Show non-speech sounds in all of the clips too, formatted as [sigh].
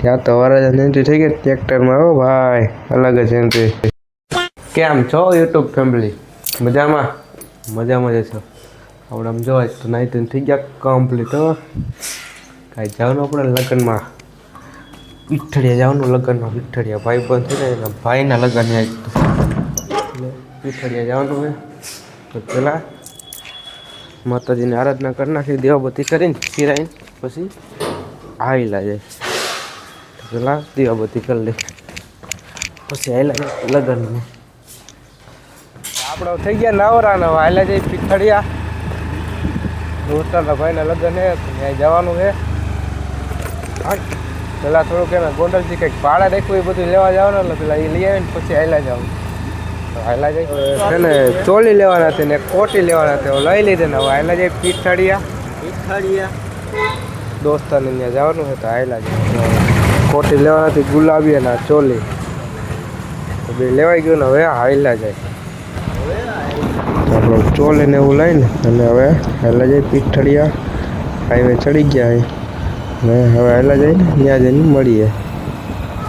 ત્યાં તો જ એન્ટ્રી થઈ ગઈ ટ્રેક્ટરમાં હો ભાઈ, અલગ જ એન્ટ્રી કેમ છો યુટ્યુબ ફેમિલી મજામાં? મજામાં જ છો. આપણે આમ જોવા તો નાઇટ થઈ ગયા કમ્પ્લીટ હો. કાંઈ જવાનું આપણે લગ્નમાં? વિઠ્ઠળિયા જવાનું લગ્નમાં પીઠળિયા ભાઈ બંધ થઈ ને ભાઈના લગ્ન એટલે વિઠ્ઠળિયા જવાનું હોય. તો પહેલાં માતાજીની આરાધના કરી નાખી દેવાબતી કરીને સિરાઈને પછી આવેલા જાય. પહેલાં દીવાબત્તી કરી લે પછી આવેલા જાય લગ્નમાં. આપણે થઈ ગયા નવરાના આવેલા જઈ પીઠળિયા દોસ્તારના ભાઈના લગ્ન હે તો ત્યાં જવાનું છે. પેલા થોડુંક એના ગોંડલથી કંઈક ભાડા દેખવું એ બધું લેવા જવાનું એટલે પેલા એ લઈ આવીને પછી આયલા જવાનું આયલા જાય ને ચોલી લેવાના હતી ને કોટી લેવાના હતી લઈ લીધે ને હવે આયલા જાય પીઠળિયા પીઠાડિયા. દોસ્તાને ત્યાં જવાનું છે તો આયલા જાય કોટી લેવાનાથી ગુલાબી અને ચોલી. બે લેવાઈ ગયું ને હવે હાઈલા જાય. આપણો ચોલ એને એવું લઈને અને હવે હાઈલા જાય પીઠળિયા. હાઈવે ચડી ગયા ને હવે આયલા જઈને ત્યાં જઈને મળીએ.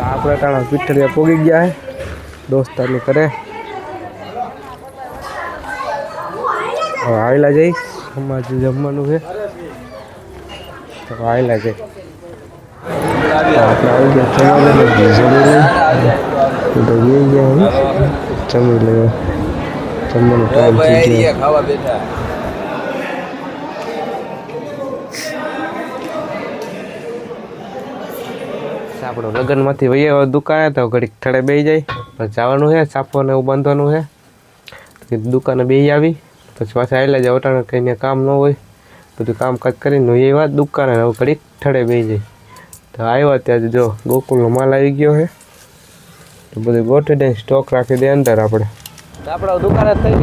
આપણે ટાણા પીઠળિયા પોગી ગયા દોસ્તારની કરે હવે હાઈલા જઈ અમારે જમવાનું છે. તો હાઈલા જઈ આપણે આવી ગયા જમી લઈએ જમવાનો ટાઈમ લગ્નમાંથી વહીએ દુકાને તો ઘડીક થડે બે જાય. પછી જવાનું છે સાફો એવું બાંધવાનું છે. દુકાને બેસી આવી, પછી પાછા આવેલા જાય ઓટાણે કંઈને કામ ન હોય. બધું કામકાજ કરીને એવા દુકાને ઘડીક થડે બે જાય. તો આવ્યા ત્યાં જો ગોકુલનો માલ આવી ગયો છે. તો બધું ગોઠવી દે સ્ટોક રાખી દે અંદર આપણે. આપણે દુકાને થઈ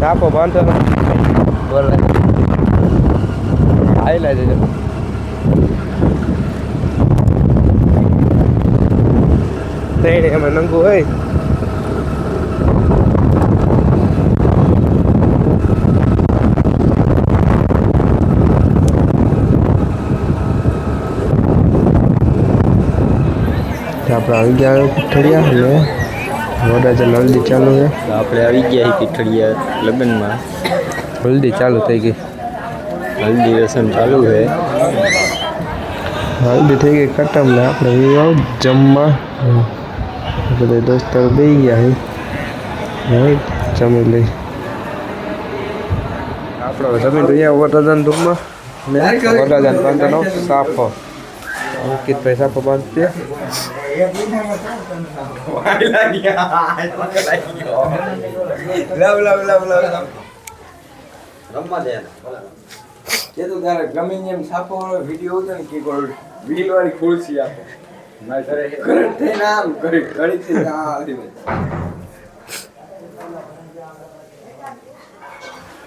સાપો બાંધો બોલે. આવેલા છે. જો ત્રણે એમાં નંગું હોય. આપણે આવી ગયા પીઠળિયા અને વડાજન હલ્દી ચાલુ છે. આપણે આવી ગયા છીએ પીઠડિયા લગ્નમાં. હલ્દી ચાલુ થઈ ગઈ. હલ્દી રસમ ચાલુ છે. હલ્દી થઈ ગઈ ખતમ ને આપણે વિવાહ જમવા. બધા દોસ્તારો બેસી ગયા છે. રાઈટ જમી લઈ. આપણે જમીન રહ્યા વડાજન રૂમમાં ને વડાજન બાંધવાનો સાફો અંકિતભાઈ સાફો બાંધતે લવ લવ લવ લવ રમવા દે. કે તો ને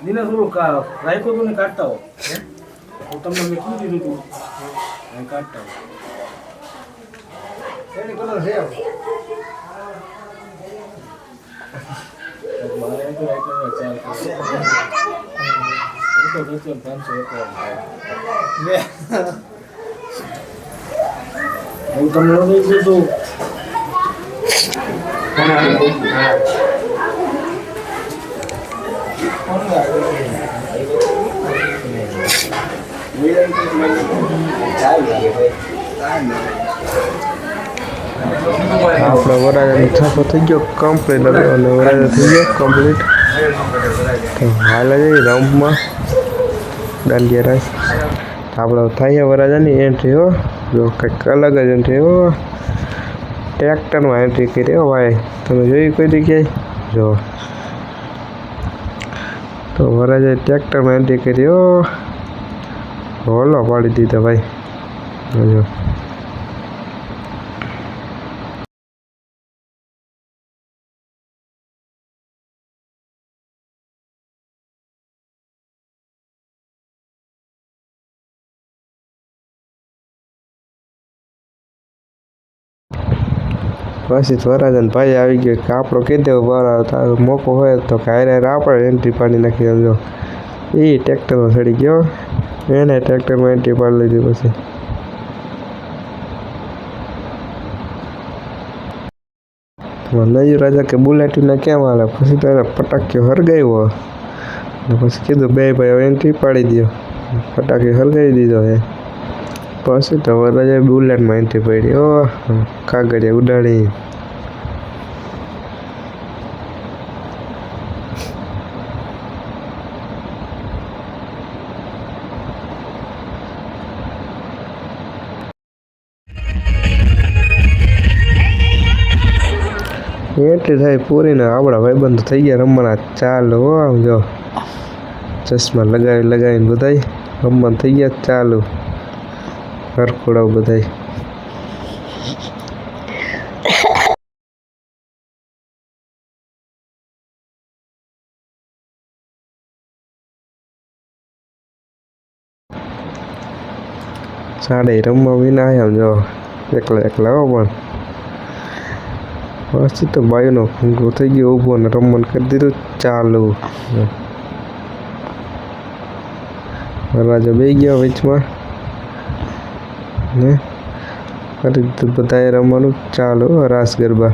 દિનેશ કાઢતા હો. હું તમને મેં કીધું દીધું કાઢતા હો એની કલર છે મારે એમ તો રાખ્યો ચાર કલર હું તો વેચ્યો ને પાંચસો એકાવન હું તમને નથી કીધું આપણે વરાજાનો છાપો થઈ ગયો કમ્પ્લીટ અને વરાજા થઈ ગયો કમ્પ્લીટ તો હાલ જઈએ રમમાં દાંડિયા રાસ. આપણે થાય વરાજાની એન્ટ્રી હો. જો કંઈક અલગ જ એન્ટ્રી હો. ટ્રેક્ટરમાં એન્ટ્રી કરી હો ભાઈ. તમે જોઈ કોઈ જગ્યાએ? જો. તો વરાજાએ ટ્રેક્ટરમાં એન્ટ્રી કરી હો. હોલો પાડી દીધા ભાઈ. જો પછી સ્વરાજન ભાઈ આવી ગયો કે આપણો કહી દેવો બરાબર મોકો હોય તો કાંઈ આપણે એન્ટ્રી પાડી નાખી સમજો. એ ટ્રેક્ટરમાં ચડી ગયો. એને ટ્રેક્ટરમાં એન્ટ્રી પાડી લીધી પછી. નયું રાજા કે બુલેટિનને કેમ હાલે પછી તો એને ફટાક્યો હરગાવ્યો ને પછી કીધું, બે ભાઈ હવે એન્ટ્રી પાડી દો ફટાકી હરગાવી દીધો એ. પછી તો રાજા બુલેટમાં એન્ટ્રી પાડી. ઓ કાગળિયા ઉડાડી. એન્ટ્રી થાય પૂરીને આપણા ભાઈબંધ થઈ ગયા રમવાના ચાલો આમ જો. ચશ્મા લગાવી, લગાવીને બધાય રમવાનું થઈ ગયા ચાલુ હરખોડાવ બધાય. સાડે રમવા વિના આમ જો. એકલા એકલા હો પણ. તો ભાઈઓનો ફૂંકો થઈ ગયો ઊભો ને રમવાનું કરી દીધું. ચાલુ. રાજા બે ગયા વચમાં. ને કરી દીધું. બધાએ રમવાનું ચાલુ. રાસ ગરબા.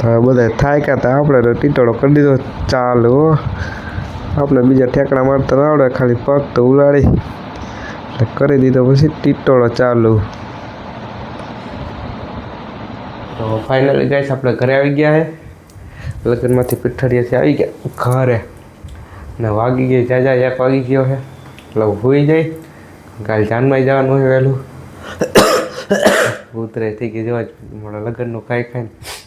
તો બધા થાય કે આપણે તો ટીટોળો કરી દીધો ચાલુ. આપણે બીજા ઠેકડા મારતા ના આવડે, ખાલી પગ તો ઉલાડી એટલે કરી દીધો પછી ટીટોળો ચાલુ. તો ફાઇનલી ગાઈસ આપણે ઘરે આવી ગયા છે લગ્નમાંથી પીઠડીએથી આવી ગયા. ઘરે. ને વાગી ગઈ, જાજા એક વાગી ગયો છે એટલે હોઈ જાય કાલ જાનમાં જવાનું હોય વહેલું. [coughs] ઉતરે થઈ ગઈ જવા મળે લગ્નનું ખાઈ ખાઈને.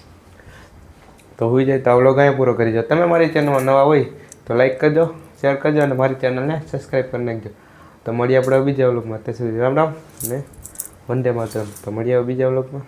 તો હોઈ જાય તો આવડો ગાય પૂરો કરી જાઓ તમે મારી ચેનલમાં નવા હોય તો લાઇક કરજો શેર કરજો અને મારી ચેનલને સબસ્ક્રાઈબ કરી નાખજો. તો મળીએ આપણે બીજા વ્લોગમાં. ત્યાં સુધી રામ રામ ને વંદે માતરમ. તો મળીએ બીજા વ્લોગમાં.